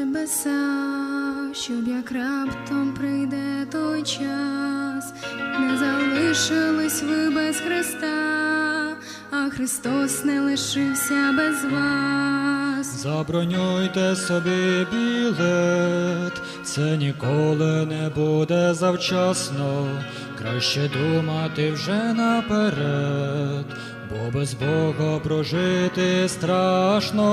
небеса, щоб як раптом прийде той час, не залишились ви без Христа, а Христос не лишився без вас. Забронюйте собі білет, це ніколи не буде завчасно. Краще думати вже наперед, бо без Бога прожити страшно.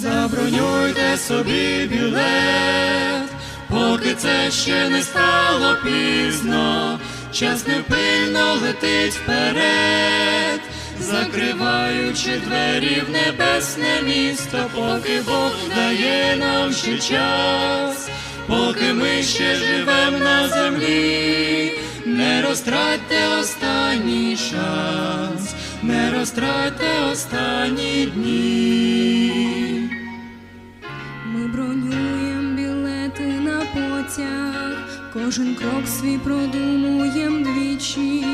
Забронюйте собі білет, поки це ще не стало пізно, час невпинно летить вперед, закриваючи двері в небесне місто, поки Бог дає нам ще час, поки ми ще живем на землі, не розтратьте останній шанс, не розтратьте останні дні. На кожен крок свій продумуєм двічі.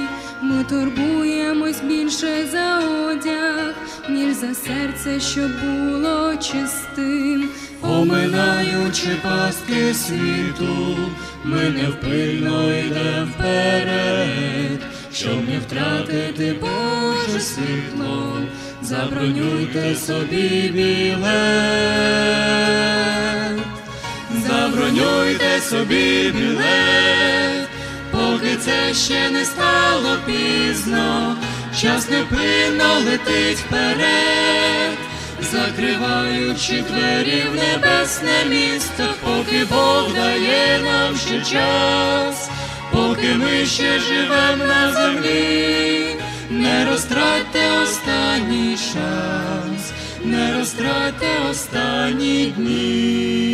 Ми турбуємось більше за одяг, ніж за серце, щоб було чистим. Оминаючи пастки світу, ми невпинно йдемо вперед, щоб не втратити Боже світло, забронюйте собі білет, забронюйте собі білет, поки це ще не стало пізно, час невпинно летить вперед. Закриваючи двері в небесне місто, поки Бог дає нам ще час, поки ми ще живем на землі, не розтратьте останній шанс, не розтратьте останні дні.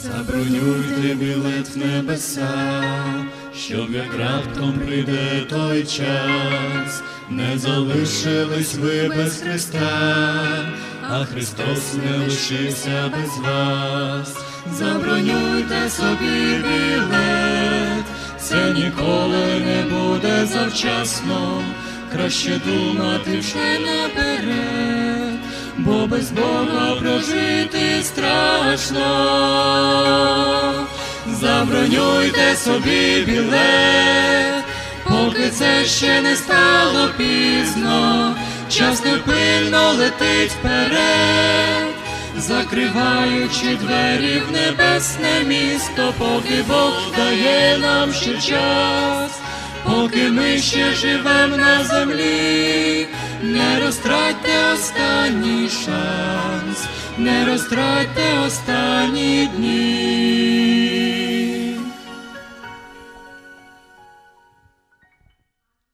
Забронюйте білет в небеса, щоб як раптом прийде той час, не залишились ви без Христа, а Христос не лишився без вас. Забронюйте собі білет, це ніколи не буде завчасно, краще думати вже наперед бо без Бога прожити страшно. Забронюйте собі білет, поки це ще не стало пізно, час невпинно летить вперед, закриваючи двері в небесне місто, поки Бог дає нам ще час, поки ми ще живем на землі. Не розтратьте останній. останній шанс, не розтратьте останні дні.